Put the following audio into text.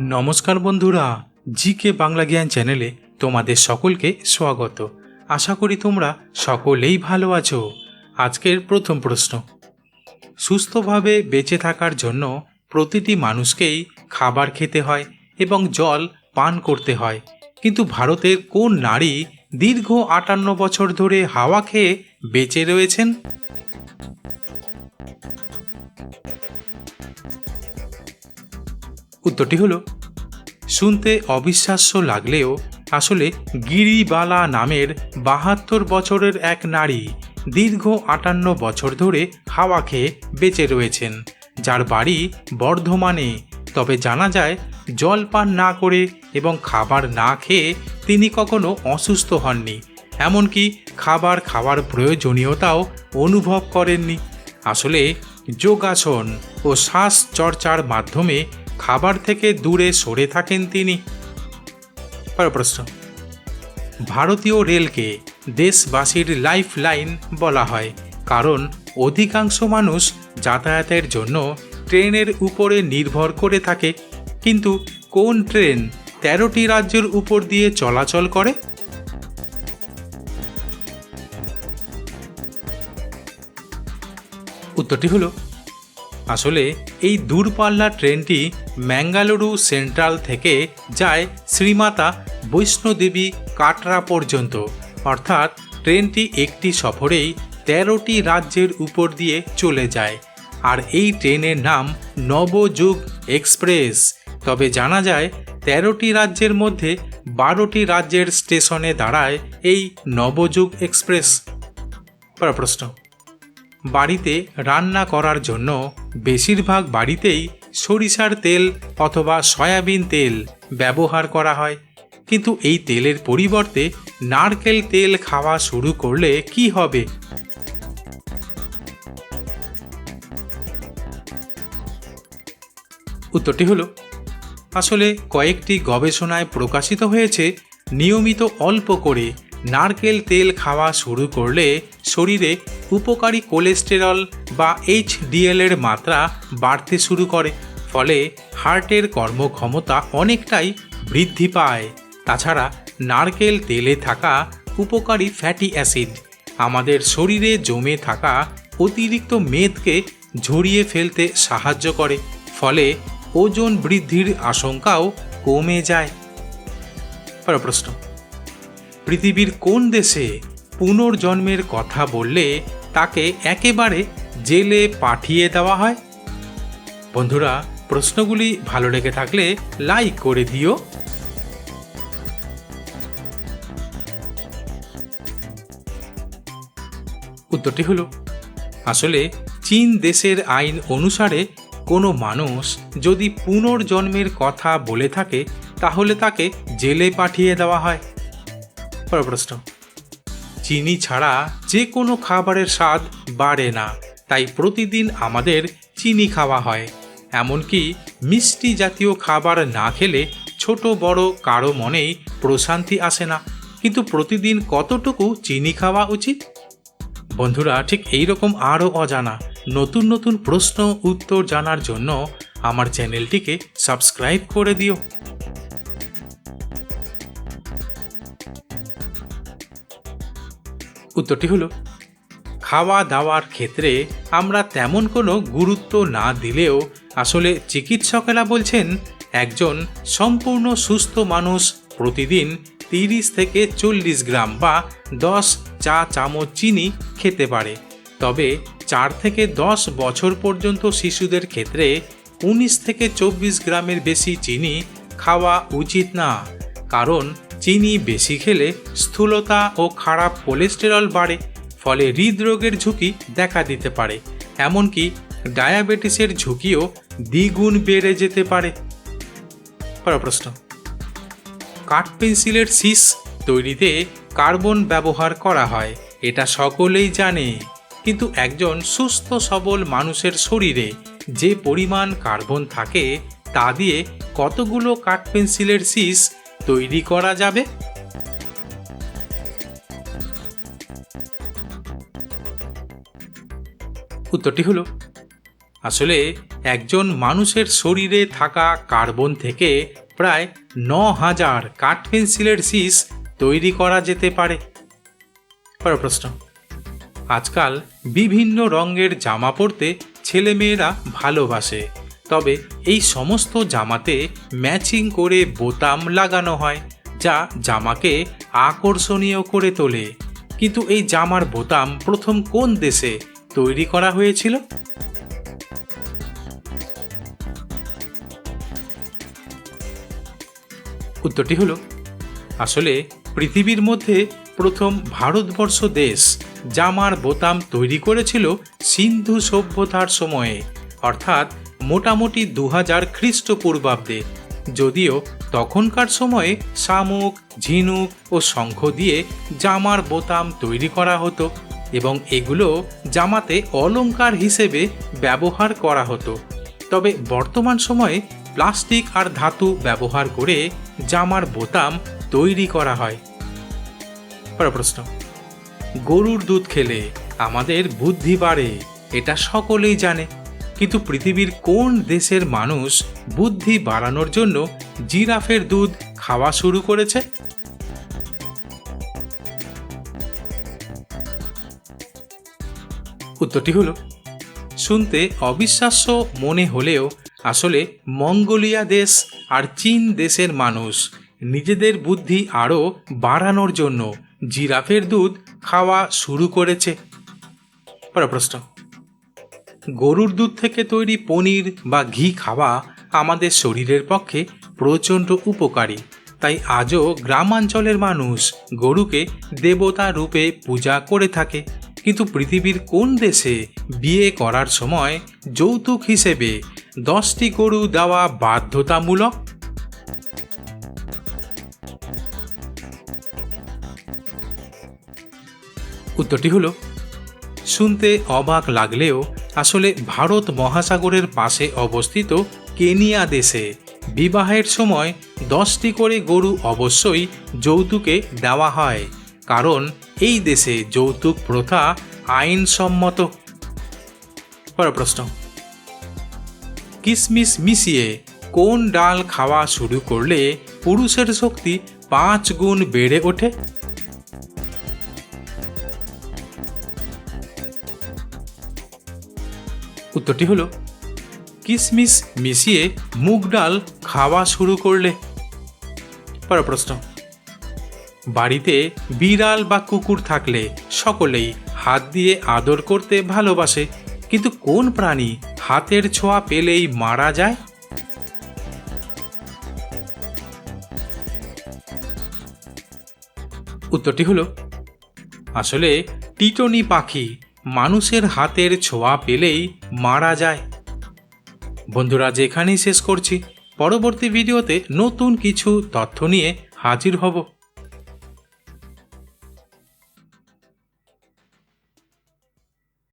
নমস্কার বন্ধুরা জি কে বাংলা জ্ঞান চ্যানেলে তোমাদের সকলকে স্বাগত। আশা করি তোমরা সকলেই ভালো আছো। আজকের প্রথম প্রশ্ন। সুস্থভাবে বেঁচে থাকার জন্য প্রতিটি মানুষকেই খাবার খেতে হয় এবং জল পান করতে হয়। কিন্তু ভারতের কোন নারী দীর্ঘ আটান্ন বছর ধরে হাওয়া খেয়ে বেঁচে রয়েছেন? উত্তরটি হলো, শুনতে অবিশ্বাস্য লাগলেও আসলে গিরিবালা নামের বাহাত্তর বছরের এক নারী দীর্ঘ আটান্ন বছর ধরে হাওয়া খেয়ে বেঁচে রয়েছেন। যার বাড়ি বর্ধমানে। তবে জানা যায় জল পান না করে এবং খাবার না খেয়ে তিনি কখনো অসুস্থ হননি। এমনকি খাবার খাওয়ার প্রয়োজনীয়তাও অনুভব করেননি। আসলে যোগাসন ও শ্বাস চর্চার মাধ্যমে খাবার থেকে দূরে সরে থাকেন তিনি। পরের প্রশ্ন ভারতীয় রেলকে দেশবাসীর লাইফ লাইন বলা হয়, কারণ অধিকাংশ মানুষ যাতায়াতের জন্য ট্রেনের উপরে নির্ভর করে থাকে। কিন্তু কোন ট্রেন তেরোটি রাজ্যের উপর দিয়ে চলাচল করে? উত্তরটি হলো আসলে এই দূরপাল্লা ট্রেনটি ম্যাঙ্গালুরু সেন্ট্রাল থেকে যায় শ্রীমাতা বৈষ্ণোদেবী কাটরা পর্যন্ত। অর্থাৎ ট্রেনটি একটি সফরেই তেরোটি রাজ্যের উপর দিয়ে চলে যায়। আর এই ট্রেনের নাম নবযুগ এক্সপ্রেস। তবে জানা যায়, তেরোটি রাজ্যের মধ্যে বারোটি রাজ্যের স্টেশনে দাঁড়ায় এই নবযুগ এক্সপ্রেস। প্রশ্ন। বাড়িতে রান্না করার জন্য বেশিরভাগ বাড়িতেই সরিষার তেল অথবা সয়াবিন তেল ব্যবহার করা হয়। কিন্তু এই তেলের পরিবর্তে নারকেল তেল খাওয়া শুরু করলে কি হবে? উত্তরটি হলো, আসলে কয়েকটি গবেষণায় প্রকাশিত হয়েছে, নিয়মিত অল্প করে নারকেল তেল খাওয়া শুরু করলে শরীরে উপকারী কোলেস্টেরল বা এইচডিএল এর মাত্রা বাড়তে শুরু করে, ফলে হার্টের কর্মক্ষমতা অনেকটাই বৃদ্ধি পায়। তাছাড়া নারকেল তেলে থাকা উপকারী ফ্যাটি অ্যাসিড, আমাদের শরীরে জমে থাকা অতিরিক্ত মেদকে ঝরিয়ে ফেলতে সাহায্য করে, ফলে ওজন বৃদ্ধির আশঙ্কাও কমে যায়। প্রশ্ন, পৃথিবীর কোন দেশে পুনর্জন্মের কথা বললে তাকে একেবারে জেলে পাঠিয়ে দেওয়া হয়। বন্ধুরা, প্রশ্নগুলি ভালো লেগে থাকলে লাইক করে দিও। উত্তরটি হলো, আসলে চীন দেশের আইন অনুসারে কোনো মানুষ যদি পুনর্জন্মের কথা বলে থাকে, তাহলে তাকে জেলে পাঠিয়ে দেওয়া হয়। পরের প্রশ্ন। চিনি ছাড়া যে কোনো খাবারের স্বাদ বাড়ে না। তাই প্রতিদিন আমাদের চিনি খাওয়া হয়। এমনকি মিষ্টি জাতীয় খাবার না খেলে ছোট, বড়, কারও মনেই প্রশান্তি আসে না। কিন্তু প্রতিদিন কতটুকু চিনি খাওয়া উচিত? বন্ধুরা, ঠিক এই রকম আরও অজানা, নতুন নতুন প্রশ্ন, উত্তর জানার জন্য আমার চ্যানেলটিকে সাবস্ক্রাইব করে দিও। উত্তরটি হলো খাওয়া দাওয়ার ক্ষেত্রে আমরা তেমন কোনো গুরুত্ব না দিলেও আসলে চিকিৎসকেরা বলছেন, একজন সম্পূর্ণ সুস্থ মানুষ প্রতিদিন তিরিশ থেকে চল্লিশ গ্রাম বা দশ চা চামচ চিনি খেতে পারে। তবে চার থেকে দশ বছর পর্যন্ত শিশুদের ক্ষেত্রে উনিশ থেকে চব্বিশ গ্রামের বেশি চিনি খাওয়া উচিত না। কারণ চিনি বেশি খেলে স্থূলতা ও খারাপ কোলেস্টেরল বাড়ে, ফলে হৃদরোগের ঝুঁকি দেখা দিতে পারে। এমনকি ডায়াবেটিসের ঝুঁকিও দ্বিগুণ বেড়ে যেতে পারে। প্রশ্ন। কাঠ পেন্সিলের শীষ তৈরিতে কার্বন ব্যবহার করা হয়, এটা সকলেই জানে। কিন্তু একজন সুস্থ সবল মানুষের শরীরে যে পরিমাণ কার্বন থাকে, তা দিয়ে কতগুলো কাঠ পেন্সিলের শীষ তৈরি করা যাবে? উত্তরটি হলো, আসলে একজন মানুষের শরীরে থাকা কার্বন থেকে প্রায় ন হাজার কাঠ পেন্সিলের শীষ তৈরি করা যেতে পারে। পরের প্রশ্ন, আজকাল বিভিন্ন রঙের জামা পরতে ছেলেমেয়েরা ভালোবাসে। তবে এই সমস্ত জামাতে ম্যাচিং করে বোতাম লাগানো হয়, যা জামাকে আকর্ষণীয় করে তোলে। কিন্তু এই জামার বোতাম প্রথম কোন দেশে তৈরি করা হয়েছিল? উত্তরটি হলো, আসলে পৃথিবীর মধ্যে প্রথম ভারতবর্ষ দেশ জামার বোতাম তৈরি করেছিল সিন্ধু সভ্যতার সময়ে, অর্থাৎ মোটামুটি দু হাজার খ্রিস্টপূর্বাব্দে। যদিও তখনকার সময়ে শামুক, ঝিনুক ও শঙ্খ দিয়ে জামার বোতাম তৈরি করা হতো এবং এগুলো জামাতে অলঙ্কার হিসেবে ব্যবহার করা হতো। তবে বর্তমান সময়ে প্লাস্টিক আর ধাতু ব্যবহার করে জামার বোতাম তৈরি করা হয়। প্রশ্ন। গরুর দুধ খেলে আমাদের বুদ্ধি বাড়ে, এটা সকলেই জানে। কিন্তু পৃথিবীর কোন দেশের মানুষ বুদ্ধি বাড়ানোর জন্য জিরাফের দুধ খাওয়া শুরু করেছে? উত্তরটি হলো, শুনতে অবিশ্বাস্য মনে হলেও আসলে মঙ্গোলিয়া দেশ আর চীন দেশের মানুষ নিজেদের বুদ্ধি আরও বাড়ানোর জন্য জিরাফের দুধ খাওয়া শুরু করেছে। পরের প্রশ্ন। গরুর দুধ থেকে তৈরি পনির বা ঘি খাওয়া আমাদের শরীরের পক্ষে প্রচণ্ড উপকারী। তাই আজও গ্রামাঞ্চলের মানুষ গরুকে দেবতা রূপে পূজা করে থাকে। কিন্তু পৃথিবীর কোন দেশে বিয়ে করার সময় যৌতুক হিসেবে দশটি গরু দেওয়া বাধ্যতামূলক? উত্তরটি হলো, শুনতে অবাক লাগলেও আসলে ভারত মহাসাগরের পাশে অবস্থিত কেনিয়া দেশে। বিবাহের সময় দশটি করে গরু অবশ্যই যৌতুকে দেওয়া হয়, কারণ এই দেশে যৌতুক প্রথা আইনসম্মত। পরের প্রশ্ন। কিসমিস মিশিয়ে কোন ডাল খাওয়া শুরু করলে পুরুষের শক্তি পাঁচ গুণ বেড়ে ওঠে? উত্তরটি হলো, কিসমিস মিশিয়ে মুগ ডাল খাওয়া শুরু করলে। পরের প্রশ্ন বাড়িতে বিড়াল বা কুকুর থাকলে সকলেই হাত দিয়ে আদর করতে ভালোবাসে, কিন্তু কোন প্রাণী হাতের ছোঁয়া পেলেই মারা যায়? উত্তরটি হলো, আসলে টিটনি পাখি মানুষের হাতের ছোঁয়া পেলেই মারা যায়। বন্ধুরা যেখানেই শেষ করছি। পরবর্তী ভিডিওতে নতুন কিছু তথ্য নিয়ে হাজির হব।